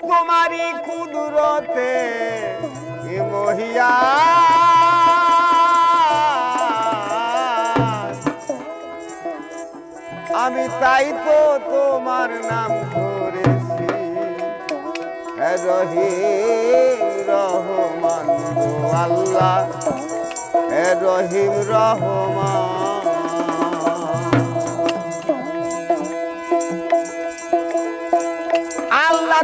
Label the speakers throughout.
Speaker 1: তোমারি কুদুরতে মহিয়া। আমি তাই তো তোমার নাম করেছি রহি রহমান আল্লাহ। রহিম রহমান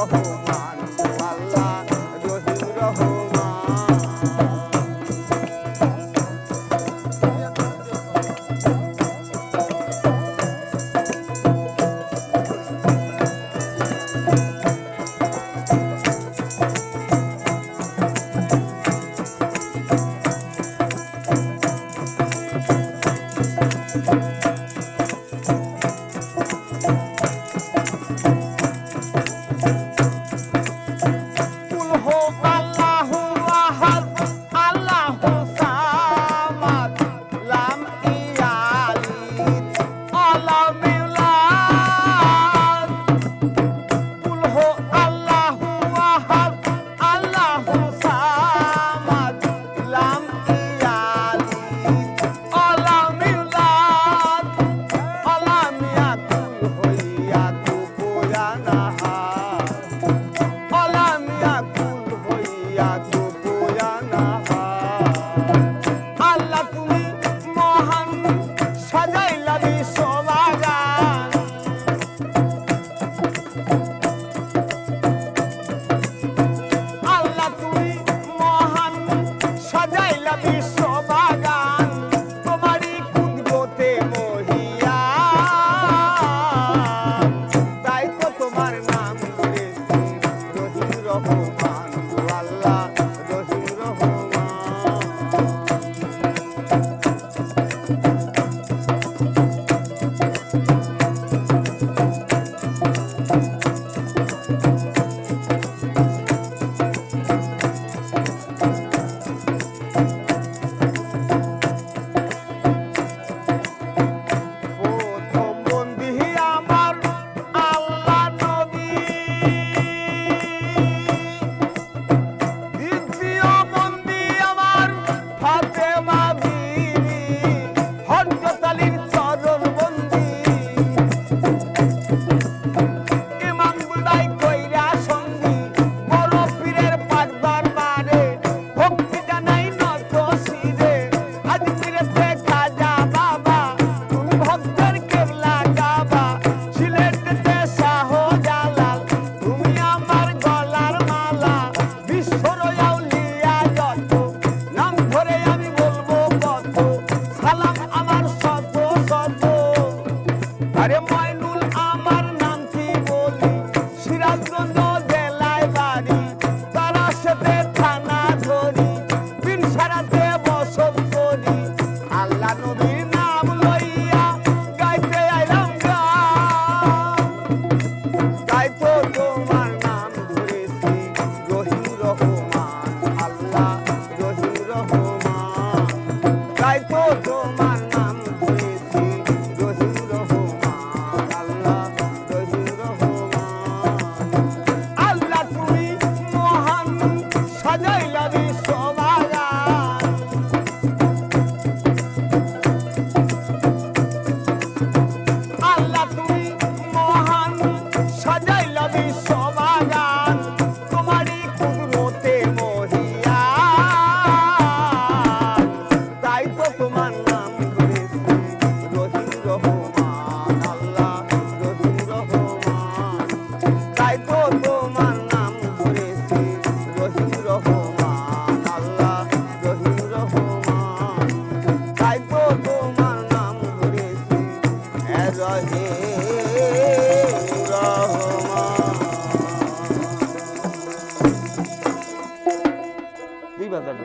Speaker 1: Oh. Mari Mama. দুই বাজার।